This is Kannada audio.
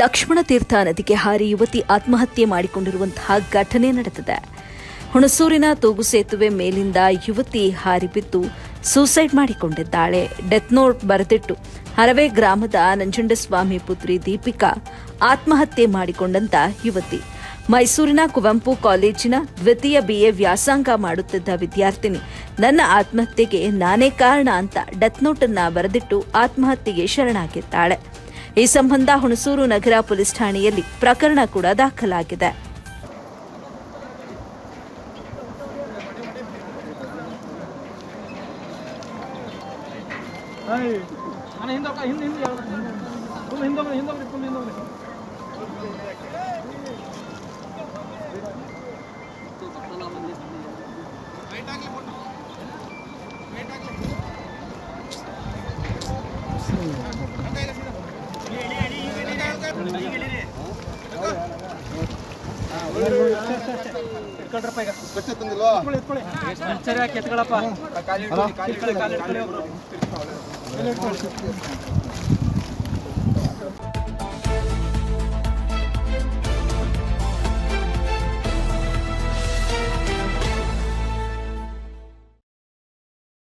ಲಕ್ಷ್ಮಣ ತೀರ್ಥ ನದಿಗೆ ಹಾರಿ ಯುವತಿ ಆತ್ಮಹತ್ಯೆ ಮಾಡಿಕೊಂಡಿರುವಂತಹ ಘಟನೆ ನಡೆದಿದೆ. ಹುಣಸೂರಿನ ತೂಗು ಸೇತುವೆ ಮೇಲಿಂದ ಯುವತಿ ಹಾರಿ ಬಿದ್ದು ಸೂಸೈಡ್ ಮಾಡಿಕೊಂಡಿದ್ದಾಳೆ. ಡೆತ್ ನೋಟ್ ಬರೆದಿಟ್ಟು ಹರವೆ ಗ್ರಾಮದ ನಂಜುಂಡಸ್ವಾಮಿ ಪುತ್ರಿ ದೀಪಿಕಾ ಆತ್ಮಹತ್ಯೆ ಮಾಡಿಕೊಂಡಂತ ಯುವತಿ. ಮೈಸೂರಿನ ಕುವೆಂಪು ಕಾಲೇಜಿನ ದ್ವಿತೀಯ ಬಿಎ ವ್ಯಾಸಂಗ ಮಾಡುತ್ತಿದ್ದ ವಿದ್ಯಾರ್ಥಿನಿ, ನನ್ನ ಆತ್ಮಹತ್ಯೆಗೆ ನಾನೇ ಕಾರಣ ಅಂತ ಡೆತ್ ನೋಟ್ ಅನ್ನ ಬರೆದಿಟ್ಟು ಆತ್ಮಹತ್ಯೆಗೆ ಶರಣಾಗಿದ್ದಾಳೆ. ಈ ಸಂಬಂಧ ಹುಣಸೂರು ನಗರ ಪೊಲೀಸ್ ಠಾಣೆಯಲ್ಲಿ ಪ್ರಕರಣ ಕೂಡ ದಾಖಲಾಗಿದೆ. ಹಿಂದೆ ಎತ್ಕೊಳಪ್ಪ.